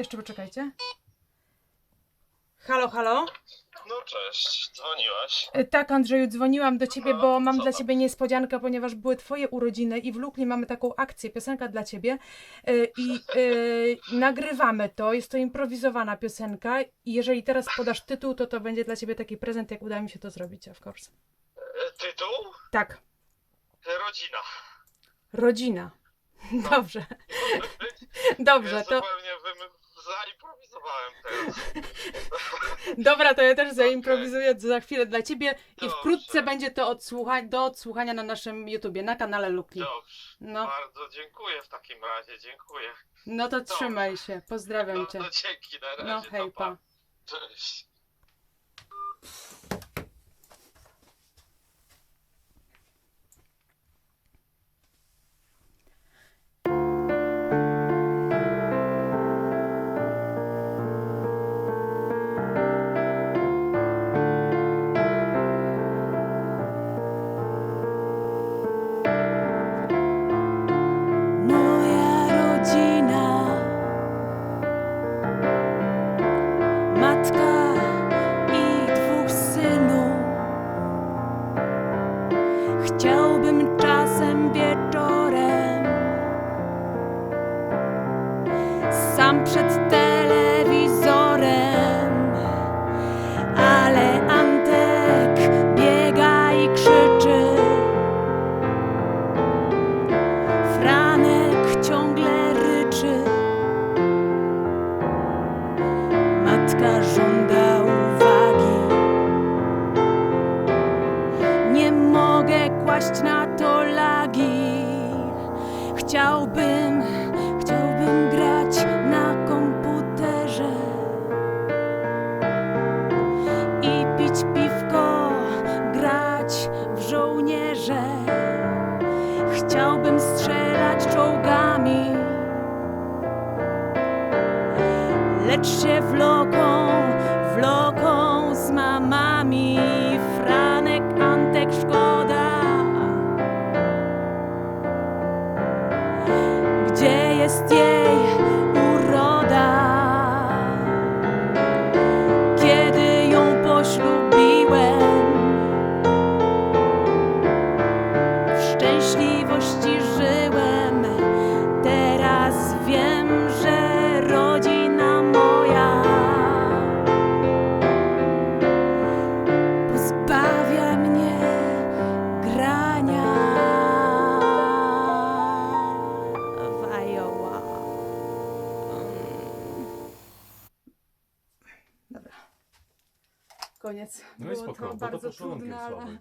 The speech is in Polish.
Jeszcze poczekajcie. Halo, halo. No cześć, dzwoniłaś. E, Tak, Andrzeju, dzwoniłam do ciebie, No, bo mam co dla tam? ciebie niespodziankę, ponieważ były twoje urodziny i w Lukli mamy taką akcję, piosenka dla ciebie e, i e, nagrywamy to, jest to improwizowana piosenka i jeżeli teraz podasz tytuł, to to będzie dla ciebie taki prezent, jak uda mi się to zrobić, of course. E, Tytuł? Tak, Rodzina. rodzina. Dobrze, dobrze, Ja to. dobra, to ja też zaimprowizuję za chwilę dla ciebie i Dobrze. wkrótce będzie to odsłucha- do odsłuchania na naszym YouTubie, na kanale Lukli. Dobrze. No, Bardzo dziękuję w takim razie, dziękuję. no to trzymaj się, pozdrawiam No, cię. no dzięki, na razie. No to hej, pa. Cześć. Matka i dwóch synów. Chciałbym czasem wieczorem sam przed telewizorem, ale Antek biega i krzyczy. Franek ciągle Matka żąda uwagi. Nie mogę kłaść na to lagi. Chciałbym, lecz się wloką, wloką z mamami. Franek, Antek, szkoda. Gdzie jest jej uroda? Kiedy ją poślubiłem? w szczęśliwości żyłem. Koniec. No i Było spoko, to bo to bardzo poszło trudne, ale...